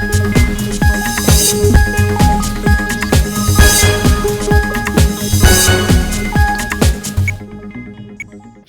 Thank you.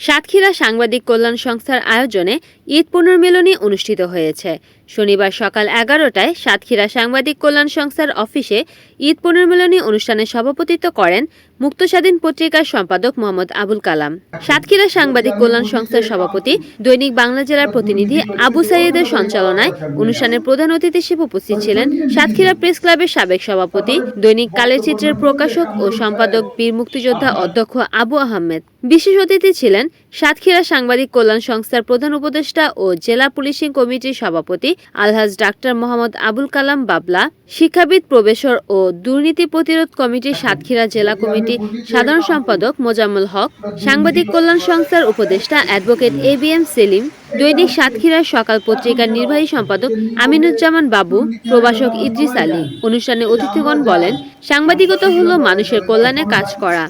Satkhira সাংবাদিক কল্যাণ সংস্থার আয়োজনে ঈদ পুনর্মিলনী অনুষ্ঠিত হয়েছে। শনিবার সকাল এগারোটায় সাতক্ষীরা সাংবাদিক কল্যাণ সংস্থার অফিসে ঈদ পুনর্মিলনী অনুষ্ঠানে সভাপতিত্ব করেন মুক্ত স্বাধীন পত্রিকার সম্পাদক মোহাম্মদ আবুল কালাম। সাতক্ষীরা সাংবাদিক কল্যাণ সংস্থার সভাপতি, দৈনিক বাংলা জেলার প্রতিনিধি আবু সাইয়েদের সঞ্চালনায় অনুষ্ঠানের প্রধান অতিথি হিসেবে উপস্থিত ছিলেন সাতক্ষীরা প্রেস ক্লাবের সাবেক সভাপতি, দৈনিক কালের চিত্রের প্রকাশক ও সম্পাদক বীর মুক্তিযোদ্ধা অধ্যক্ষ আবু আহমেদ। বিশেষ অতিথি ছিলেন সাতক্ষীরা সাংবাদিক কল্যাণ সংস্থার প্রধান উপদেষ্টা ও জেলা পুলিশিং কমিটির সভাপতি আলহাজ ডাক্তার মোহাম্মদ আবুল কালাম বাবলা, শিক্ষাবিদ, প্রবেশর ও দুর্নীতি প্রতিরোধ কমিটির সাতক্ষীরা জেলা কমিটি সাধারণ সম্পাদক মোজাম্মল হক, সাংবাদিক কল্যাণ সংস্থার উপদেষ্টা advocate A B M Selim, দৈনিক সাতক্ষীরার সকাল পত্রিকার নির্বাহী সম্পাদক আমিনুজ্জামান বাবু, প্রভাষক ইদ্রিস আলী। অনুষ্ঠানে অতিথিগণ বলেন, সাংবাদিকতা হলো মানুষের কল্যাণে কাজ করা।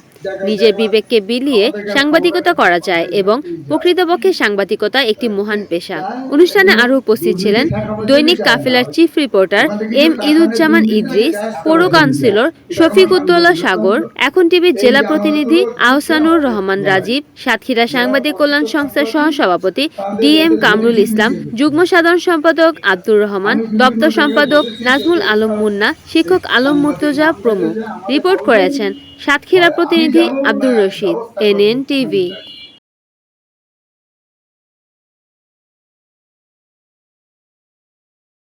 নিজের বিবেককে বিলিয়ে সাংবাদিকতা করা যায়। এবং প্রকৃতপক্ষে সাংবাদিকতা একটি মহান পেশা। অনুষ্ঠানে আরও উপস্থিত ছিলেন দৈনিক কাফেলার chief reporter M Iduzzaman Idris, পৌর কাউন্সিলর শফিকুদ্দৌলা সাগর, এখন টিভির জেলা প্রতিনিধি আহসানুর রহমান রাজীব, সাতক্ষীরা সাংবাদিক কল্যাণ সংস্থার সহসভাপতি ডি এম কামরুল ইসলাম, যুগ্ম সাধারণ সম্পাদক আব্দুর রহমান, দপ্তর সম্পাদক নাজমুল আলম মুন্না, শিক্ষক আলম মুর্তজা প্রমুখ। রিপোর্ট করেছেন সাতক্ষীরা প্রতিনিধি আব্দুর রশিদ, এনএন টিভি।